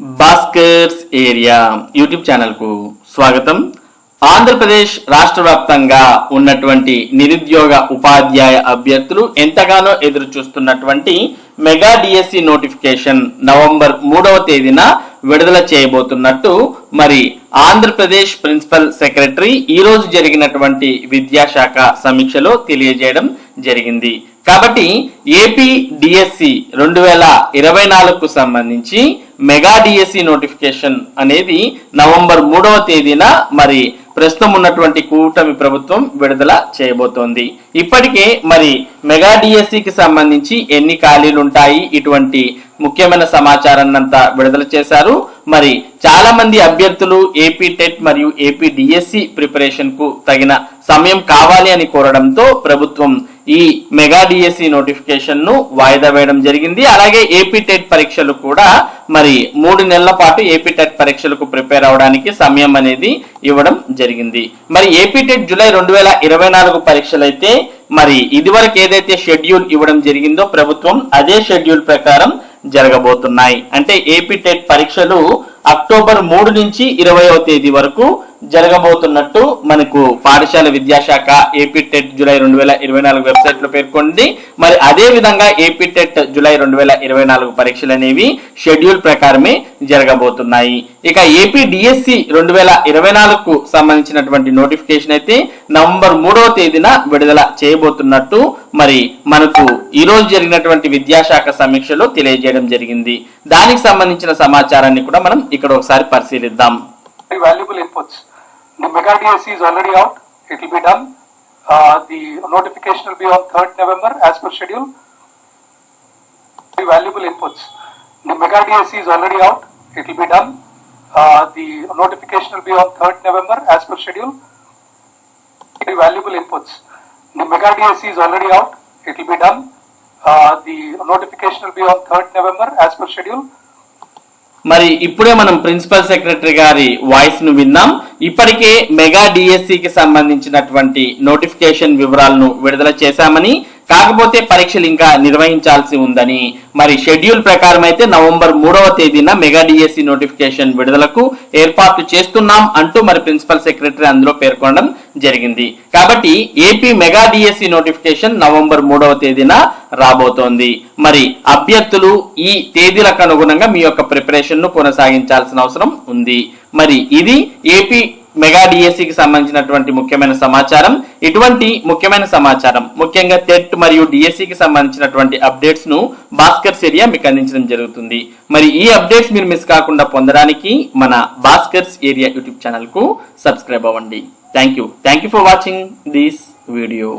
Bhaskar's area YouTube ఛానల్కు స్వాగతం. ఆంధ్రప్రదేశ్ రాష్ట్ర వ్యాప్తంగా ఉన్నటువంటి నిరుద్యోగ ఉపాధ్యాయ అభ్యర్థులు ఎంతగానో ఎదురు చూస్తున్నటువంటి మెగా డిఎస్సి నోటిఫికేషన్ నవంబర్ మూడవ తేదీన విడుదల చేయబోతున్నట్టు మరి ఆంధ్రప్రదేశ్ ప్రిన్సిపల్ సెక్రటరీ ఈ రోజు జరిగినటువంటి విద్యాశాఖ సమీక్షలో తెలియజేయడం జరిగింది. కాబట్టి ఏపీ డిఎస్సి రెండు వేల ఇరవై నాలుగుకు సంబంధించి మెగా డిఎస్సి నోటిఫికేషన్ అనేది నవంబర్ మూడవ తేదీన మరి ప్రస్తుతం ఉన్నటువంటి కూటమి ప్రభుత్వం విడుదల చేయబోతోంది. ఇప్పటికే మరి మెగా డిఎస్సికి సంబంధించి ఎన్ని ఖాళీలు ఉంటాయి ఇటువంటి ముఖ్యమైన సమాచారాన్ని అంతా విడుదల చేశారు. మరి చాలా మంది అభ్యర్థులు ఏపీ టెట్ మరియు ఏపీ డిఎస్సి ప్రిపరేషన్కు తగిన సమయం కావాలి అని కోరడంతో ప్రభుత్వం ఈ మెగా డిఎస్సి నోటిఫికేషన్ను వాయిదా వేయడం జరిగింది. అలాగే ఏపీ టెట్ పరీక్షలు కూడా మరి మూడు నెలల పాటు ఏపీ టెట్ పరీక్షలకు ప్రిపేర్ అవడానికి సమయం అనేది ఇవ్వడం జరిగింది. మరి ఏపీ టెట్ జూలై రెండు వేల ఇరవై నాలుగు పరీక్షలు అయితే మరి ఇదివరకు ఏదైతే షెడ్యూల్ ఇవ్వడం జరిగిందో ప్రభుత్వం అదే షెడ్యూల్ ప్రకారం జరగబోతున్నాయి. అంటే ఏపీ టెట్ పరీక్షలు అక్టోబర్ మూడు నుంచి ఇరవయో తేదీ వరకు జరగబోతున్నట్టు మనకు పాఠశాల విద్యాశాఖ ఏపీ టెట్ జూలై రెండు వేల ఇరవై నాలుగు వెబ్సైట్లో పేర్కొంది. మరి అదే విధంగా ఏపీ టెట్ జూలై రెండు వేల ఇరవై నాలుగు పరీక్షలు అనేవి షెడ్యూల్ ప్రకారమే జరగబోతున్నాయి. ఇక ఏపీ డిఎస్సి రెండు వేల ఇరవై నాలుగుకు సంబంధించినటువంటి నోటిఫికేషన్ అయితే నవంబర్ మూడవ తేదీన విడుదల చేయబోతున్నట్టు మరి మనకు ఈ రోజు జరిగినటువంటి విద్యాశాఖ సమీక్షలో తెలియజేయడం జరిగింది. దానికి సంబంధించిన సమాచారాన్ని కూడా మనం ఇక్కడ ఒకసారి పరిశీలిద్దాం. Very inputs. The mega DSC is already out. It will be done. Uh, the notification will be on 3rd November as per schedule. Very valuable inputs. The mega DSC is already out. It will be done. Uh, the notification will be on 3rd November as per schedule. Very valuable inputs. The mega DSC is already out. It will be done. Uh, the notification will be on 3rd November as per schedule. మరి ఇప్పుడే మనం principal secretary గారి voice ను విన్నాం ఇప్పటికే mega DSC కి సంబంధించినటువంటి notification వివరాలను విడుదల చేశామని కాకపోతే పరీక్షలు ఇంకా నిర్వహించాల్సి ఉందని. మరి షెడ్యూల్ ప్రకారం అయితే నవంబర్ మూడవ తేదీన మెగా డిఎస్సి నోటిఫికేషన్ విడుదలకు ఏర్పాట్లు చేస్తున్నాం అంటూ మరి ప్రిన్సిపల్ సెక్రటరీ అందులో పేర్కొనడం జరిగింది. కాబట్టి AP mega DSC notification November మూడవ తేదీన రాబోతోంది. మరి అభ్యర్థులు ఈ తేదీలకు అనుగుణంగా మీ యొక్క ప్రిపరేషన్ను కొనసాగించాల్సిన అవసరం ఉంది. మరి ఇది ఏపీ మెగా డిఎస్సికి సంబంధించినటువంటి ముఖ్యమైన సమాచారం. ఇటువంటి ముఖ్యమైన సమాచారం ముఖ్యంగా టెట్ మరియు డిఎస్సికి సంబంధించినటువంటి అప్డేట్స్ను భాస్కర్ ఏరియా మీకు అందించడం జరుగుతుంది. మరి ఈ అప్డేట్స్ మీరు మిస్ కాకుండా పొందడానికి మన భాస్కర్స్ ఏరియా యూట్యూబ్ ఛానల్కు సబ్స్క్రైబ్ అవ్వండి. Thank you thank you for watching this video.